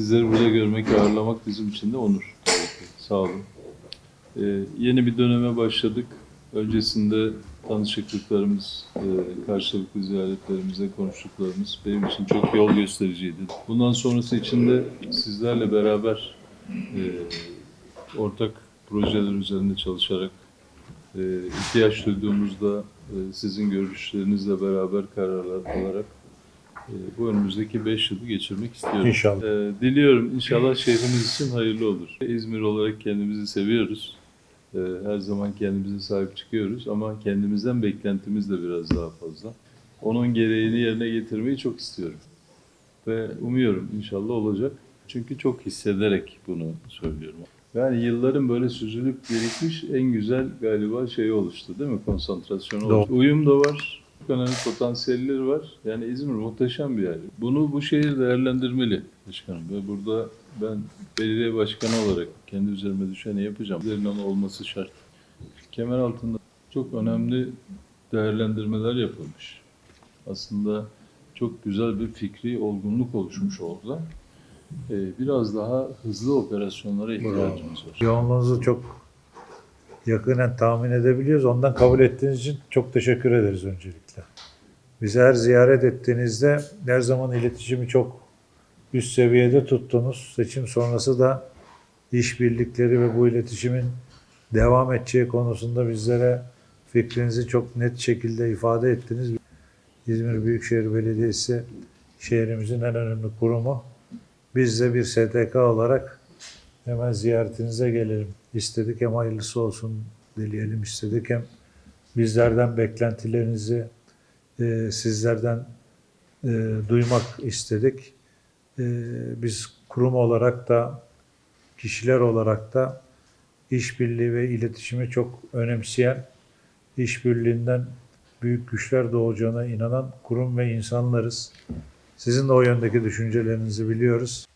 Sizleri burada görmek, ağırlamak bizim için de onur. Sağ olun. Ee, yeni bir döneme başladık. Öncesinde tanışıklıklarımız, e, karşılıklı ziyaretlerimizde konuştuklarımız benim için çok yol göstericiydi. Bundan sonrası için de sizlerle beraber e, ortak projeler üzerinde çalışarak e, ihtiyaç duyduğumuzda e, sizin görüşlerinizle beraber kararlar alarak bu önümüzdeki 5 yılı geçirmek istiyorum. İnşallah. E, diliyorum inşallah şehrimiz için hayırlı olur. İzmir olarak kendimizi seviyoruz. E, her zaman kendimize sahip çıkıyoruz ama kendimizden beklentimiz de biraz daha fazla. Onun gereğini yerine getirmeyi çok istiyorum. Ve umuyorum inşallah olacak. Çünkü çok hissederek bunu söylüyorum. Yani yılların böyle süzülüp birikmiş en güzel galiba şeyi oluştu değil mi? Konsantrasyon Doğru. oluştu. Uyum da var. Çok önemli potansiyelleri var. Yani İzmir muhteşem bir yer. Bunu bu şehir değerlendirmeli başkanım. Ve burada ben belediye başkanı olarak kendi üzerime düşeni yapacağım. Üzerinden olması şart. Kemer altında çok önemli değerlendirmeler yapılmış. Aslında çok güzel bir fikri olgunluk oluşmuş orada. Ee, biraz daha hızlı operasyonlara ihtiyacımız var. Yoğunluğunuzu çok yakinen tahmin edebiliyoruz. Ondan kabul ettiğiniz için çok teşekkür ederiz öncelikle. Bizi her ziyaret ettiğinizde her zaman iletişimi çok üst seviyede tuttunuz. Seçim sonrası da işbirlikleri ve bu iletişimin devam edeceği konusunda bizlere fikrinizi çok net şekilde ifade ettiniz. İzmir Büyükşehir Belediyesi şehrimizin en önemli kurumu. Biz de bir STK olarak hemen ziyaretinize gelelim istedik. Hem hayırlısı olsun dileyelim istedik. Hem bizlerden beklentilerinizi e, sizlerden e, duymak istedik. E, biz kurum olarak da kişiler olarak da işbirliği ve iletişimi çok önemseyen, işbirliğinden büyük güçler doğacağına inanan kurum ve insanlarız. Sizin de o yöndeki düşüncelerinizi biliyoruz.